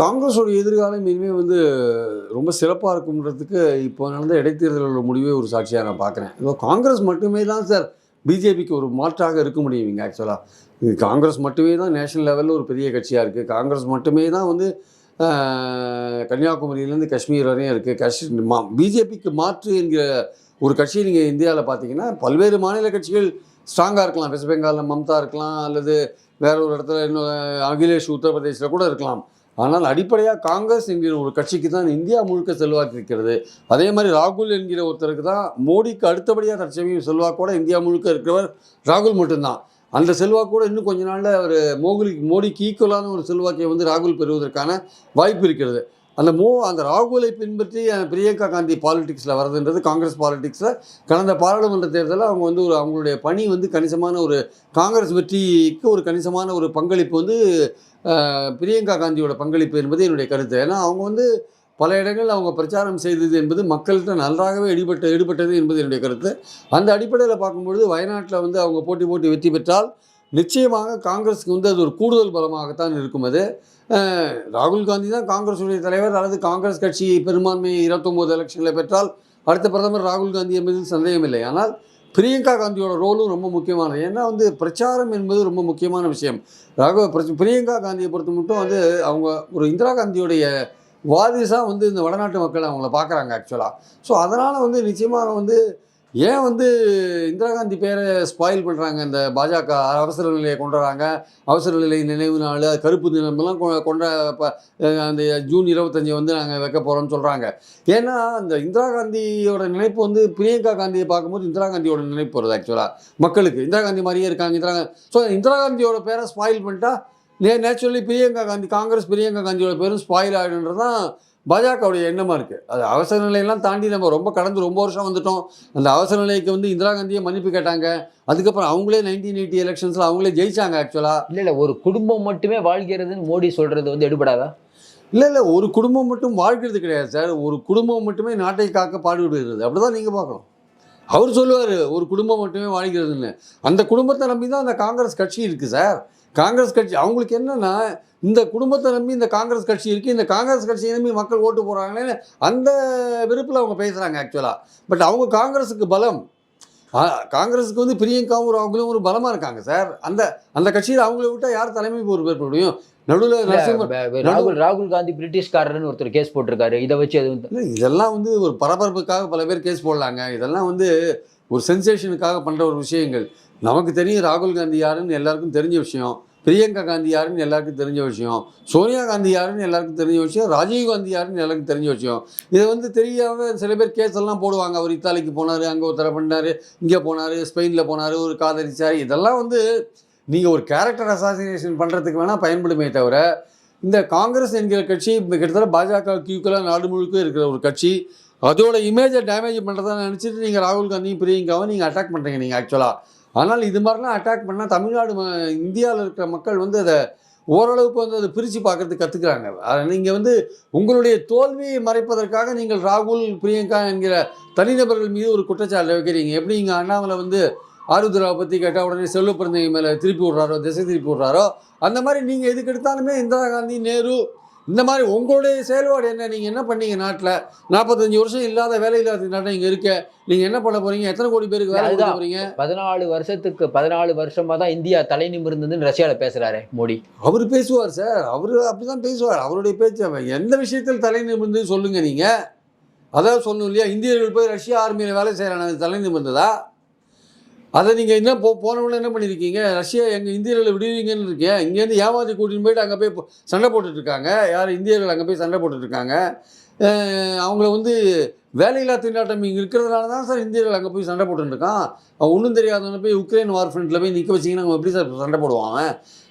காங்கிரஸோட எதிர்காலம் இனிமேல் வந்து ரொம்ப சிறப்பாக இருக்கும்ன்றதுக்கு இப்போ நடந்த இடைத்தேர்தலோட முடிவே ஒரு சாட்சியாக நான் பார்க்குறேன். இப்போ காங்கிரஸ் மட்டுமே தான் சார் பிஜேபிக்கு ஒரு மாற்றாக இருக்க முடியும் இங்கே ஆக்சுவலாக காங்கிரஸ் மட்டுமே தான் நேஷனல் லெவலில் ஒரு பெரிய கட்சியாக இருக்குது காங்கிரஸ் மட்டுமே தான் வந்து கன்னியாகுமரியிலேருந்து காஷ்மீர் வரையும் இருக்குது கஷ் மா பிஜேபிக்கு மாற்று என்கிற ஒரு கட்சியை நீங்கள் இந்தியாவில் பார்த்தீங்கன்னா பல்வேறு மாநில கட்சிகள் ஸ்ட்ராங்காக இருக்கலாம். வெஸ்ட் பெங்காலில் மம்தா இருக்கலாம் அல்லது வேற ஒரு இடத்துல இன்னும் அகிலேஷ் உத்தரப்பிரதேசில் கூட இருக்கலாம். ஆனால் அடிப்படையாக காங்கிரஸ் என்கிற ஒரு கட்சிக்கு தான் இந்தியா முழுக்க செல்வாக்கு இருக்கிறது. அதே மாதிரி ராகுல் என்கிற ஒருத்தருக்கு தான் மோடிக்கு அடுத்தபடியாக தற்சமயம் செல்வாக்கோட இந்தியா முழுக்க இருக்கிறவர் ராகுல் மட்டும்தான். அந்த செல்வாக்கு கூட இன்னும் கொஞ்ச நாளில் அவர் மோகுலி மோடிக்கு ஈக்குவலான ஒரு செல்வாக்கை வந்து ராகுல் பெறுவதற்கான வாய்ப்பு இருக்கிறது. அந்த மோ அந்த ராகுலை பின்பற்றி பிரியங்கா காந்தி பாலிடிக்ஸில் வரதுன்றது காங்கிரஸ் பாலிடிக்ஸில் கடந்த பாராளுமன்ற தேர்தலில் அவங்க வந்து ஒரு அவங்களுடைய பணி வந்து கணிசமான ஒரு காங்கிரஸ் வெற்றிக்கு ஒரு கணிசமான ஒரு பங்களிப்பு வந்து பிரியங்கா காந்தியோட பங்களிப்பு என்பது என்னுடைய கருத்து. ஏன்னா அவங்க வந்து பல இடங்கள் அவங்க பிரச்சாரம் செய்தது என்பது மக்கள்கிட்ட நன்றாகவே ஈடுபட்ட ஈடுபட்டது என்பது என்னுடைய கருத்து. அந்த அடிப்படையில் பார்க்கும்பொழுது வயநாட்டில் வந்து அவங்க போட்டி போட்டு வெற்றி பெற்றால் நிச்சயமாக காங்கிரஸுக்கு வந்து அது ஒரு கூடுதல் பலமாகத்தான் இருக்கும் அது. ராகுல் காந்தி தான் காங்கிரஸுடைய தலைவர் அல்லது காங்கிரஸ் கட்சி பெரும்பான்மை இருபத்தொம்போது எலெக்ஷனில் பெற்றால் அடுத்த பிரதமர் ராகுல் காந்தி என்பதில் சந்தேகமில்லை. ஆனால் பிரியங்கா காந்தியோட ரோலும் ரொம்ப முக்கியமானது. ஏன்னா வந்து பிரச்சாரம் என்பது ரொம்ப முக்கியமான விஷயம். ராகவ பிரியங்கா காந்தியை பொறுத்த மட்டும் வந்து அவங்க ஒரு இந்திரா காந்தியோடைய வாரிசாக வந்து இந்த வடநாட்டு மக்கள் அவங்கள பார்க்குறாங்க ஆக்சுவலாக ஸோ அதனால் வந்து நிச்சயமாக வந்து ஏன் வந்து இந்திரா காந்தி பேரை ஸ்பாயில் பண்ணுறாங்க இந்த பாஜக அவசர நிலையை கொண்டுறாங்க. அவசர நிலை நினைவு நாள் கருப்பு தினமெல்லாம் கொ- கொண்ட அந்த ஜூன் இருபத்தஞ்சி வந்து நாங்கள் வைக்க போகிறோம்னு சொல்கிறாங்க ஏன்னா அந்த இந்திரா காந்தியோட நினைப்பு வந்து பிரியங்கா காந்தியை பார்க்கும்போது இந்திரா காந்தியோட நினைப்பு வருது ஆக்சுவலாக மக்களுக்கு. இந்திரா காந்தி மாதிரியே இருக்காங்க இந்திரா ஸோ இந்திரா காந்தியோட பேரை ஸ்பாயில் பண்ணிட்டா நே நேச்சுரலி பிரியங்கா காந்தி காங்கிரஸ் பிரியங்கா காந்தியோட பேரும் ஸ்பாயில் ஆகிடுன்றது தான் பாஜகவுடைய எண்ணமாக இருக்குது அது அவசர நிலையெல்லாம் தாண்டி நம்ம ரொம்ப கடந்து ரொம்ப வருஷம் வந்துட்டோம். அந்த அவசர நிலைக்கு வந்து இந்திரா காந்தியை மன்னிப்பு கேட்டாங்க. அதுக்கப்புறம் அவங்களே நைன்டீன் எயிட்டி எலெக்ஷன்ஸில் அவங்களே ஜெயிச்சாங்க ஆக்சுவலாக இல்ல இல்ல ஒரு குடும்பம் மட்டுமே வாழ்கிறதுன்னு மோடி சொல்றது வந்து எடுபடாதா? இல்லை இல்லை ஒரு குடும்பம் மட்டும் வாழ்கிறது கிடையாது சார். ஒரு குடும்பம் மட்டுமே நாட்டை காக்க பாடுபடுகிறது. அப்படி தான் நீங்கள் பார்க்கணும். அவர் சொல்லுவார் ஒரு குடும்பம் மட்டுமே வாழ்கிறதுன்னு. அந்த குடும்பத்தை நம்பி தான் அந்த காங்கிரஸ் கட்சி இருக்குது சார். காங்கிரஸ் கட்சி அவங்களுக்கு என்னன்னா இந்த குடும்பத்தை நம்பி இந்த காங்கிரஸ் கட்சி இருக்குது இந்த காங்கிரஸ் கட்சியை நம்பி மக்கள் ஓட்டு போடுறாங்களேன்னு அந்த விருப்பில் அவங்க பேசுகிறாங்க ஆக்சுவலாக பட் அவங்க காங்கிரஸுக்கு பலம். காங்கிரஸுக்கு வந்து பிரியங்காவும் ராகுலும் ஒரு பலமாக இருக்காங்க சார் அந்த அந்த கட்சியில் அவங்கள விட்டால் யார் தலைமை பொறுப்பேற்க முடியும்? நடுவில் ராகுல் ராகுல் காந்தி பிரிட்டிஷ்காரர்னு ஒருத்தர் கேஸ் போட்டிருக்காரு. இதை வச்சு அது வந்து இதெல்லாம் வந்து ஒரு பரபரப்புக்காக பல பேர் கேஸ் போடலாங்க. இதெல்லாம் வந்து ஒரு சென்சேஷனுக்காக பண்ணுற ஒரு விஷயங்கள். நமக்கு தெரியும் ராகுல் காந்தி யாருன்னு எல்லாருக்கும் தெரிஞ்ச விஷயம். பிரியங்கா காந்தி யாருன்னு எல்லாருக்கும் தெரிஞ்ச விஷயம் சோனியா காந்தி யாருன்னு எல்லாருக்கும் தெரிஞ்ச விஷயம் ராஜீவ் காந்தி யாருன்னு எல்லாருக்கும் தெரிஞ்ச விஷயம். இதை வந்து தெரியாம சில பேர் கேஸ் எல்லாம் போடுவாங்க. அவர் இத்தாலிக்கு போனார் அங்கே ஒருத்தரை பண்ணார் இங்கே போனார் ஸ்பெயினில் போனார் ஒரு காதலிச்சார். இதெல்லாம் வந்து நீங்கள் ஒரு கேரக்டர் அசாசினேஷன் பண்ணுறதுக்கு வேணால் பயன்படுமே தவிர இந்த காங்கிரஸ் என்கிற கட்சி கிட்டத்தட்ட பாஜக கியூக்கெல்லாம் நாடு முழுக்க இருக்கிற ஒரு கட்சி அதோட இமேஜை டேமேஜ் பண்ணுறதா நினச்சிட்டு நீங்கள் ராகுல் காந்தியும் பிரியங்காவும் நீங்கள் அட்டாக் பண்ணுறீங்க நீங்கள் ஆக்சுவலாக ஆனால் இது மாதிரிலாம் அட்டாக் பண்ணால் தமிழ்நாடு இந்தியாவில் இருக்கிற மக்கள் வந்து அதை ஓரளவுக்கு வந்து அதை பிரித்து பார்க்கறதுக்கு கற்றுக்குறாங்க நீங்கள் வந்து உங்களுடைய தோல்வியை மறைப்பதற்காக நீங்கள் ராகுல் பிரியங்கா என்கிற தனிநபர்கள் மீது ஒரு குற்றச்சாட்டு வைக்கிறீங்க. எப்படி இங்கே அண்ணாமலை வந்து ஆருத்ராவை பற்றி கேட்டால் உடனே செல்வ பிறந்தவங்க மேலே திருப்பி விட்றாரோ திசை திருப்பி விட்றாரோ அந்த மாதிரி நீங்கள் எதுக்கு எடுத்தாலுமே இந்திரா காந்தி நேரு இந்த மாதிரி உங்களுடைய செயல்பாடு என்ன? நீங்கள் என்ன பண்ணீங்க நாட்டில்? நாற்பத்தஞ்சு வருஷம் இல்லாத வேலை இல்லாத நாட்டை இங்கே இருக்க. நீங்கள் என்ன பண்ண போகிறீங்க எத்தனை கோடி பேருக்கு வேலை கொடுக்க. போகிறீங்க பதினாலு வருஷத்துக்கு பதினாலு வருஷமா தான் இந்தியா தலை நிமிர்ந்ததுன்னு ரஷ்யால பேசுறாரு மோடி. அவர் பேசுவார் சார். அவர் அப்படிதான் பேசுவார். அவருடைய பேச்சு எந்த விஷயத்தில் தலை நிமிர்ந்து சொல்லுங்க நீங்க. அதான் சொல்லணும் இல்லையா? இந்தியர்கள் போய் ரஷ்யா ஆர்மியில் வேலை செய்கிறாங்க தலை நிமிர்ந்ததா? அதை நீங்கள் என்ன போ போனவங்கள என்ன பண்ணியிருக்கீங்க ரஷ்யா எங்கள் இந்தியர்களை விடுவீங்கன்னு இருக்கேன் இங்கேருந்து ஏமாத்தி கூட்டின்னு போயிட்டு அங்கே போய் சண்டை போட்டுட்ருக்காங்க யார்? இந்தியர்கள் அங்கே போய் சண்டை போட்டுட்ருக்காங்க அவங்கள வந்து வேலையில்லா திண்டாட்டம் இங்கே இருக்கிறதுனால தான் சார் இந்தியர்கள் அங்கே போய் சண்டை போட்டுருக்கான் இருக்கான். அவன் ஒன்றும் தெரியாதவன போய் உக்ரைன் வார் ஃப்ரண்ட்டில் போய் நிற்க வச்சிங்கன்னா அவன் எப்படி சார் சண்டை போடுவாங்க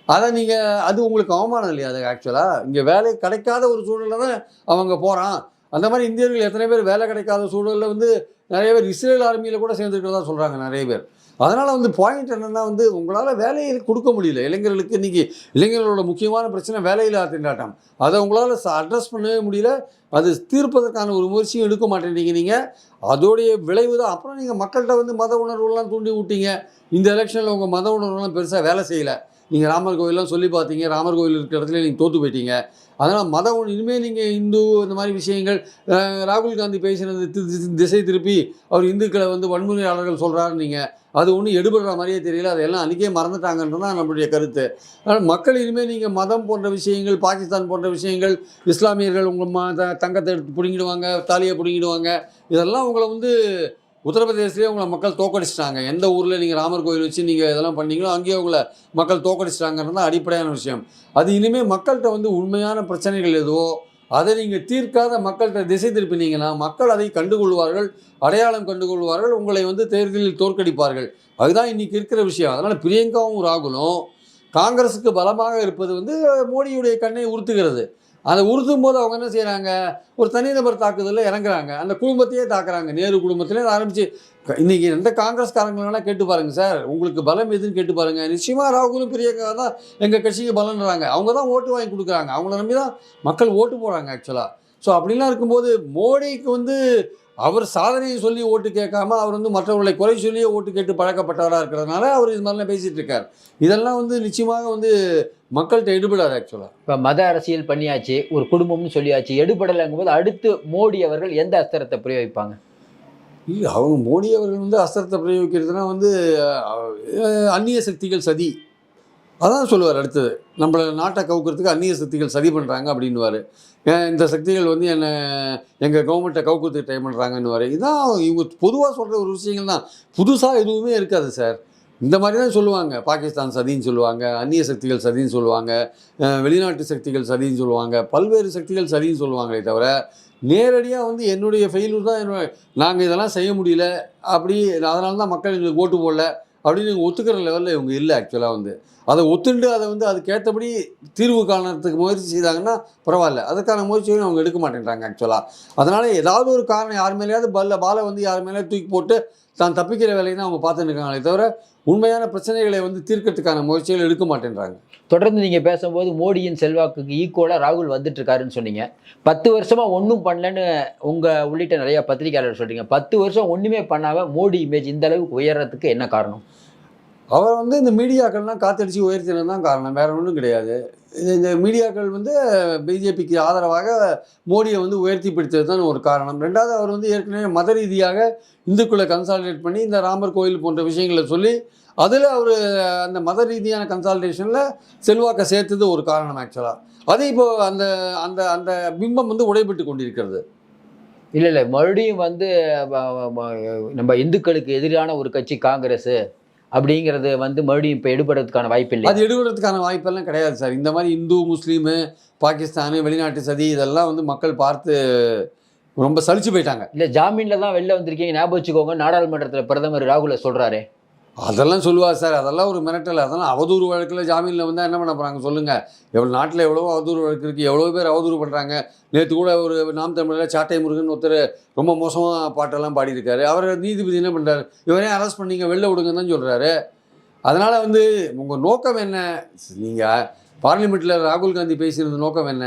அதை நீங்கள் அது உங்களுக்கு அவமானம் இல்லையா? அது ஆக்சுவலாக இங்கே வேலை கிடைக்காத ஒரு சூழலில் தான் அவங்க போகிறான் அந்த மாதிரி இந்தியர்கள் எத்தனை பேர் வேலை கிடைக்காத சூழலில் வந்து நிறைய பேர் இஸ்ரேல் ஆர்மியில் கூட சேர்ந்துருக்கிறதா சொல்கிறாங்க நிறைய பேர். அதனால் வந்து பாயிண்ட் என்னென்னா வந்து உங்களால் வேலையை கொடுக்க முடியல. இளைஞர்களுக்கு இன்றைக்கி இளைஞர்களோட முக்கியமான பிரச்சனை வேலையில்லா திண்டாட்டம். அதை உங்களால் அட்ரஸ் பண்ணவே முடியல. அது தீர்ப்பதற்கான ஒரு முயற்சியும் எடுக்க மாட்டேன்றீங்க நீங்கள் அதோடைய விளைவு தான். அப்புறம் நீங்கள் மக்கள்கிட்ட வந்து மத உணர்வுலாம் தூண்டி விட்டீங்க. இந்த எலெக்ஷனில் உங்கள் மத உணர்வுலாம் பெருசாக வேலை செய்யலை. நீங்கள் ராமர் கோயிலெலாம் சொல்லி பார்த்தீங்க. ராமர் கோயில் இருக்கிற இடத்துல நீங்கள் தோற்று போயிட்டீங்க. அதனால் மதம் இனிமேல் நீங்கள் இந்து இந்த மாதிரி விஷயங்கள் ராகுல் காந்தி பேசினது திசை திருப்பி அவர் இந்துக்களை வந்து வன்முறையாளர்கள் சொல்கிறாரு நீங்கள் அது ஒன்றும் எடுபடுற மாதிரியே தெரியல. அதெல்லாம் அன்றைக்கே மறந்துட்டாங்கன்றது தான் நம்மளுடைய கருத்து. அதனால் மக்கள் இனிமேல் நீங்கள் மதம் போன்ற விஷயங்கள் பாகிஸ்தான் போன்ற விஷயங்கள் இஸ்லாமியர்கள் உங்கள் ம த- தங்கத்தை எடுத்து பிடுங்கிடுவாங்க தாலியை பிடுங்கிடுவாங்க. இதெல்லாம் உங்களை வந்து உத்தரப்பிரதேசத்துலேயே உங்களை மக்கள் தோக்கடிச்சிட்டாங்க. எந்த ஊரில் நீங்கள் ராமர் கோயில் வச்சு நீங்கள் இதெல்லாம் பண்ணீங்களோ அங்கேயே உங்களை மக்கள் தோக்கடிச்சிட்டாங்கிறது தான் அடிப்படையான விஷயம். அது இனிமேல் மக்கள்கிட்ட வந்து உண்மையான பிரச்சனைகள் எதுவோ அதை நீங்கள் தீர்க்காத மக்கள்கிட்ட திசை திருப்பினீங்கன்னா மக்கள் அதை கண்டுகொள்வார்கள் அடையாளம் கண்டுகொள்வார்கள் உங்களை வந்து தேர்தலில் தோற்கடிப்பார்கள். அதுதான் இன்னைக்கு இருக்கிற விஷயம். அதனால் பிரியங்காவும் ராகுலும் காங்கிரஸுக்கு பலமாக இருப்பது வந்து மோடியுடைய கண்ணை உறுத்துகிறது. அதை உறுத்தும் போது அவங்க என்ன செய்கிறாங்க ஒரு தனிநபர் தாக்குதலில் இறங்குறாங்க. அந்த குடும்பத்தையே தாக்குறாங்க. நேரு குடும்பத்திலே ஆரம்பித்து இன்றைக்கி எந்த காங்கிரஸ்காரங்களா கேட்டு பாருங்கள் சார். உங்களுக்கு பலம் எதுன்னு கேட்டு பாருங்கள் நிச்சயமாக ராகுலும் பிரியங்கா தான் எங்கள் கட்சிக்கு பலன்றாங்க. அவங்க தான் ஓட்டு வாங்கி கொடுக்குறாங்க. அவங்கள நம்பி தான் மக்கள் ஓட்டு போகிறாங்க ஆக்சுவலாக ஸோ அப்படிலாம் இருக்கும்போது மோடிக்கு வந்து அவர் சாதனையை சொல்லி ஓட்டு கேட்காம அவர் வந்து மற்றவர்களை குறை சொல்லியே ஓட்டு கேட்டு பழக்கப்பட்டவராக இருக்கிறதுனால அவர் இது மாதிரிலாம் பேசிகிட்டு இருக்கார். இதெல்லாம் வந்து நிச்சயமாக வந்து மக்கள்கிட்ட எடுபடாது ஆக்சுவலாக இப்போ மத அரசியல் பண்ணியாச்சு ஒரு குடும்பம்னு சொல்லியாச்சு எடுபடலைங்கும் போது அடுத்து மோடி அவர்கள் எந்த அஸ்திரத்தை பிரயோகிப்பாங்க? இல்லை அவங்க மோடி அவர்கள் வந்து அஸ்திரத்தை பிரயோகிக்கிறதுனா வந்து அந்நிய சக்திகள் சதி. அதான் சொல்லுவார் அடுத்தது. நம்மளை நாட்டை கவுக்கிறதுக்கு அந்நிய சக்திகள் சதி பண்ணுறாங்க அப்படின்னுவார். இந்த சக்திகள் வந்து என்னை எங்கள் கவர்மெண்ட்டை கவுக்கிறதுக்கு ட்ரை பண்ணுறாங்கன்னுவார் இதான் இவங்க பொதுவாக சொல்கிற ஒரு விஷயங்கள் தான். புதுசாக எதுவுமே இருக்காது சார் இந்த மாதிரி தான் சொல்லுவாங்க. பாகிஸ்தான் சதின்னு சொல்லுவாங்க அந்நிய சக்திகள் சதின்னு சொல்லுவாங்க வெளிநாட்டு சக்திகள் சதின்னு சொல்லுவாங்க பல்வேறு சக்திகள் சதின்னு சொல்லுவாங்களே தவிர நேரடியாக வந்து என்னுடைய ஃபெயிலூர் தான் என்னோட நாங்கள் இதெல்லாம் செய்ய முடியல அப்படி அதனால தான் மக்கள் எங்களுக்கு ஓட்டு போடல அப்படின்னு இவங்க ஒத்துக்கிற லெவலில் இவங்க இல்லை ஆக்சுவலாக வந்து. அதை ஒத்துண்டு அதை வந்து அதுக்கேற்றபடி தீர்வு காணறதுக்கு முயற்சி செய்தாங்கன்னா பரவாயில்ல. அதுக்கான முயற்சியும் அவங்க எடுக்க மாட்டேங்கிறாங்க ஆக்சுவலாக அதனால் ஏதாவது ஒரு காரணம் யார் மேலேயாவது பல்ல பாலை வந்து யார் மேலேயாவது தூக்கி போட்டு தான் தப்பிக்கிற வேலையை தான் அவங்க பார்த்துட்டு இருக்காங்களே தவிர உண்மையான பிரச்சனைகளை வந்து தீர்க்கறதுக்கான முயற்சிகள் எடுக்க மாட்டேன்றாங்க. தொடர்ந்து நீங்கள் பேசும்போது மோடியின் செல்வாக்குக்கு ஈக்குவலாக ராகுல் வந்துட்டுருக்காருன்னு சொன்னீங்க. பத்து வருஷமாக ஒன்றும் பண்ணலன்னு உங்கள் உள்ளிட்ட நிறைய பத்திரிகையாளர் சொல்கிறீங்க பத்து வருஷம் ஒன்றுமே பண்ணாமல் மோடி இமேஜ் இந்த அளவுக்கு உயர்றதுக்கு என்ன காரணம்? அவர் வந்து இந்த மீடியாக்கள்லாம் காத்தடிச்சு உயர்த்தினது தான் காரணம். வேற ஒன்றும் கிடையாது. இது இந்த மீடியாக்கள் வந்து பிஜேபிக்கு ஆதரவாக மோடியை வந்து உயர்த்தி பிடித்தது தான் ஒரு காரணம். ரெண்டாவது அவர் வந்து ஏற்கனவே மத ரீதியாக இந்துக்களை கன்சாலிடேட் பண்ணி இந்த ராமர் கோயில் போன்ற விஷயங்களை சொல்லி அதில் அவர் அந்த மத ரீதியான கன்சாலிடேஷனில் செல்வாக்கை சேர்த்தது ஒரு காரணம் ஆக்சுவலாக அது இப்போ அந்த அந்த அந்த பிம்பம் வந்து உடைபட்டு கொண்டிருக்கிறது. இல்ல இல்ல. மறுபடியும் வந்து நம்ம இந்துக்களுக்கு எதிரான ஒரு கட்சி காங்கிரஸ் அப்படிங்கிறது வந்து மறுபடியும் இப்போ எடுபடுறதுக்கான வாய்ப்பு இல்லை அது எடுக்கிறதுக்கான வாய்ப்பெல்லாம் கிடையாது சார். இந்த மாதிரி இந்து முஸ்லீமு பாகிஸ்தானு வெளிநாட்டு சதி இதெல்லாம் வந்து மக்கள் பார்த்து ரொம்ப சலிச்சு போயிட்டாங்க. இல்ல ஜாமீன்ல தான் வெளில வந்திருக்கீங்க. ஞாபகம் வச்சுக்கோங்க. நாடாளுமன்றத்துல பிரதமர் ராகுல சொல்றாரு. அதெல்லாம் சொல்லுவார் சார். அதெல்லாம் ஒரு மிரட்டல். அதெல்லாம் அவதூறு வழக்கில் ஜாமீனில் வந்தால் என்ன பண்ண போகிறாங்க சொல்லுங்கள் எவ்வளோ நாட்டில் எவ்வளோ அவதூறு வழக்கு இருக்குது எவ்வளோ பேர் அவதூறு பண்ணுறாங்க நேற்று கூட ஒரு நாம் தமிழில் சாட்டை முருகன் ஒருத்தர் ரொம்ப மோசமாக பாட்டெல்லாம் பாடியிருக்காரு. அவர் நீதிபதி என்ன பண்ணுறாரு இவரையும் அரெஸ்ட் பண்ணீங்க வெளில விடுங்கன்னு தான் சொல்கிறாரு அதனால் வந்து உங்கள் நோக்கம் என்ன? நீங்கள் பார்லிமெண்ட்டில் ராகுல் காந்தி பேசியிருந்த நோக்கம் என்ன?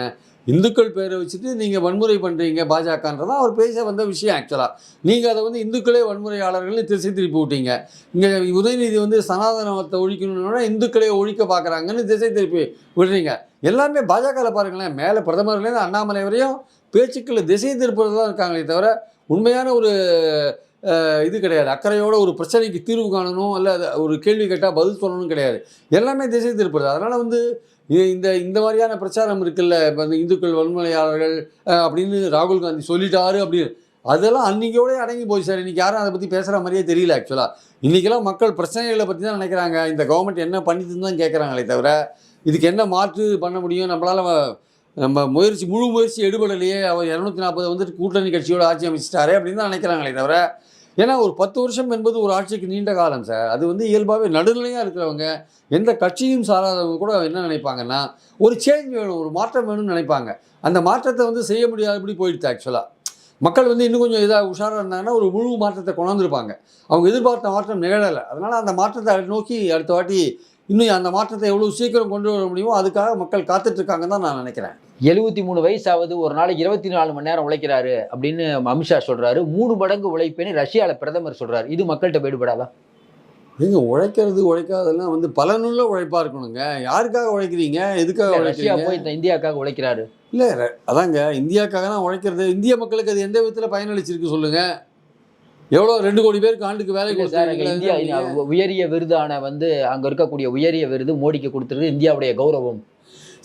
இந்துக்கள் பேரை வச்சுட்டு நீங்கள் வன்முறை பண்ணுறீங்க பாஜகன்றதான் அவர் பேச வந்த விஷயம் ஆக்சுவலாக நீங்கள் அதை வந்து இந்துக்களே வன்முறையாளர்கள்னு திசை திருப்பி விட்டீங்க. இங்கே உதயநிதி வந்து சனாதனத்தை ஒழிக்கணும்னா இந்துக்களே ஒழிக்க பார்க்குறாங்கன்னு திசை திருப்பி விடுறீங்க. எல்லாமே பாஜகவில் பாருங்களேன். மேலே பிரதமர்லேருந்து அண்ணாமலை வரையும் பேச்சுக்களில் திசை திருப்புறது தான் இருக்காங்களே தவிர உண்மையான ஒரு இது கிடையாது. அக்கறையோட ஒரு பிரச்சனைக்கு தீர்வு காணணும் அல்ல ஒரு கேள்வி கேட்டால் பதில் சொல்லணும் கிடையாது. எல்லாமே திசை திருப்புறது. அதனால் வந்து இது இந்த இந்த மாதிரியான பிரச்சாரம் இருக்குல்ல இப்போ இந்த இந்துக்கள் வன்முறையாளர்கள் அப்படின்னு ராகுல் காந்தி சொல்லிட்டாரு அப்படின்னு. அதெல்லாம் அன்றைக்கோடய அடங்கி போய் சார். இன்றைக்கி யாரும் அதை பற்றி பேசுகிற மாதிரியே தெரியல ஆக்சுவலாக இன்றைக்கெல்லாம் மக்கள் பிரச்சனைகளை பற்றி தான் நினைக்கிறாங்க. இந்த கவர்மெண்ட் என்ன பண்ணிட்டுன்னு தான் கேட்குறாங்களே தவிர இதுக்கு என்ன மாற்று பண்ண முடியும்? நம்மளால் நம்ம முயற்சி முழு முயற்சி எடுபடலையே. அவர் இரநூத்தி நாற்பது வந்துட்டு கூட்டணி கட்சியோட ஆட்சி அமைச்சிட்டாரே அப்படின்னு தான் நினைக்கிறாங்களே தவிர ஏன்னா ஒரு பத்து வருஷம் என்பது ஒரு ஆட்சிக்கு நீண்ட காலம் சார். அது வந்து இயல்பாகவே நடுநிலையாக இருக்கிறவங்க எந்த கட்சியும் சாராதவங்க கூட என்ன நினைப்பாங்கன்னா ஒரு சேஞ்ச் வேணும் ஒரு மாற்றம் வேணும்னு நினைப்பாங்க. அந்த மாற்றத்தை வந்து செய்ய முடியாதபடி போயிடுச்சு ஆக்சுவலாக மக்கள் வந்து இன்னும் கொஞ்சம் இதாக உஷாராக இருந்தாங்கன்னா ஒரு முழு மாற்றத்தை கொண்டாந்துருப்பாங்க. அவங்க எதிர்பார்த்த மாற்றம் நிகழலை. அதனால் அந்த மாற்றத்தை நோக்கி அடுத்த வாட்டி இன்னும் அந்த மாற்றத்தை எவ்வளோ சீக்கிரம் கொண்டு வர முடியுமோ அதுக்காக மக்கள் காத்துட்ருக்காங்கன்னு தான் நான் நினைக்கிறேன். எழுபத்தி மூணு வயசாவது ஒரு நாளைக்கு இருபத்தி நாலு மணி நேரம் உழைக்கிறாரு அப்படின்னு அமித்ஷா சொல்றாரு. மூணு மடங்கு உழைப்பேன்னு ரஷ்யால பிரதமர் சொல்றாரு. இது மக்கள்கிட்ட போயிடுபடாதா நீங்க உழைக்கிறது உழைக்காதெல்லாம் வந்து பலனுள்ள உழைப்பா இருக்கணுங்க. யாருக்காக உழைக்கிறீங்க? எதுக்காக ரஷ்யா போய் இந்த இந்தியாக்காக உழைக்கிறாரு. இல்ல அதாங்க இந்தியாக்காக தான் உழைக்கிறது. இந்திய மக்களுக்கு அது எந்த விதத்துல பயனளிச்சிருக்கு சொல்லுங்க. எவ்வளோ ரெண்டு கோடி பேருக்கு ஆண்டுக்கு வேலை இல்ல சார் அங்க இந்தியா கொடுத்தாங்க உயரிய விருதான வந்து அங்க இருக்கக்கூடிய உயரிய விருது மோடிக்கு கொடுத்துருக்கு. இந்தியாவுடைய கௌரவம்.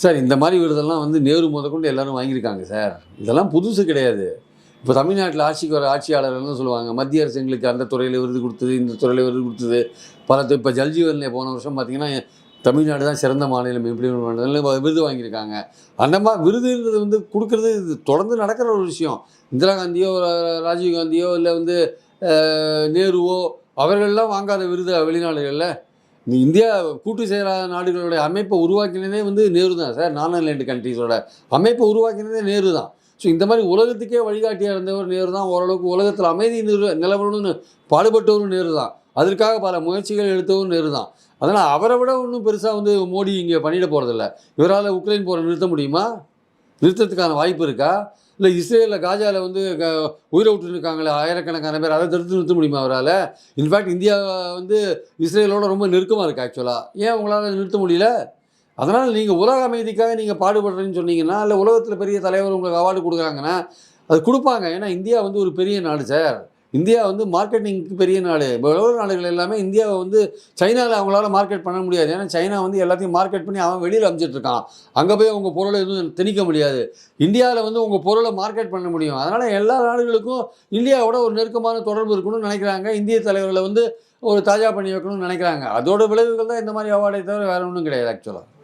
சார் இந்த மாதிரி விருதெல்லாம் வந்து நேரு முதற்கொண்டு எல்லோரும் வாங்கியிருக்காங்க சார். இதெல்லாம் புதுசு கிடையாது. இப்போ தமிழ்நாட்டில் ஆட்சிக்கு வர ஆட்சியாளர்கள்னு சொல்லுவாங்க. மத்திய அரசு எங்களுக்கு அந்த துறையில் விருது கொடுத்தது இந்த துறையில் விருது கொடுத்தது. பல இப்போ ஜல்ஜீவனில் போன வருஷம் பார்த்தீங்கன்னா தமிழ்நாடு தான் சிறந்த மாநிலம் இம்ப்ளிமெண்ட் பண்ணதில் விருது வாங்கியிருக்காங்க. அந்த மாதிரி விருதுன்றது வந்து கொடுக்குறது இது தொடர்ந்து நடக்கிற ஒரு விஷயம். இந்திரா காந்தியோ ராஜீவ்காந்தியோ ராஜீவ் காந்தியோ இல்லை வந்து நேருவோ அவர்கள்லாம் வாங்காத விருது வெளிநாடுகளில். இந்தியா கூட்டு சேராத நாடுகளுடைய அமைப்பை உருவாக்கினதே வந்து நேரு தான் சார். நான் லேண்டு கண்ட்ரீஸோட அமைப்பை உருவாக்கினதே நேரு தான். ஸோ இந்த மாதிரி உலகத்துக்கே வழிகாட்டியாக இருந்தவர் நேரு தான். ஓரளவுக்கு உலகத்தில் அமைதி நிறு நிலவரணும்னு பாடுபட்டவரும் நேரு தான். அதற்காக பல முயற்சிகள் எடுத்தவரும் நேரு தான். அதனால் அவரை விட ஒன்றும் பெருசாக வந்து மோடி இங்கே பண்ணிட போகிறதில்ல இவரால் உக்ரைன் போரை நிறுத்த முடியுமா? நிறுத்தத்துக்கான வாய்ப்பு இருக்கா? இல்லை இஸ்ரேலில் காஜாவில் வந்து க உயிரை விட்டுருக்காங்களே ஆயிரக்கணக்கான பேர். அதை தடுத்து நிறுத்த முடியுமா அவரால்? இன்ஃபேக்ட் இந்தியா வந்து இஸ்ரேலோட ரொம்ப நெருக்கமாக இருக்குது ஆக்சுவலாக ஏன் உங்களால் நிறுத்த முடியல? அதனால் நீங்கள் உலக அமைதிக்காக நீங்கள் பாடுபடுறேன்னு சொன்னீங்கன்னா இல்லை உலகத்தில் பெரிய தலைவர் உங்களுக்கு அவார்டு கொடுக்குறாங்கன்னா அது கொடுப்பாங்க. ஏன்னா இந்தியா வந்து ஒரு பெரிய நாடு சார் இந்தியா வந்து மார்க்கெட்டிங்க்கு பெரிய நாடு. இப்போ உலக நாடுகள் எல்லாமே இந்தியாவை வந்து சைனாவில் அவங்களால மார்க்கெட் பண்ண முடியாது. ஏன்னா சைனா வந்து எல்லாத்தையும் மார்க்கெட் பண்ணி அவன் வெளியில் அமைச்சிட்ருக்கான் அங்கே போய் உங்கள் பொருளை எதுவும் திணிக்க முடியாது. இந்தியாவில் வந்து உங்கள் பொருளை மார்க்கெட் பண்ண முடியும். அதனால் எல்லா நாடுகளுக்கும் இந்தியாவோட ஒரு நெருக்கமான தொடர்பு இருக்கணும்னு நினைக்கிறாங்க. இந்திய தலைவர்களை வந்து ஒரு தாஜா பண்ணி வைக்கணும்னு நினைக்கிறாங்க. அதோட விளைவுகள் தான் இந்த மாதிரி அவார்டை தவிர வேறு ஒன்றும் கிடையாது ஆக்சுவலாக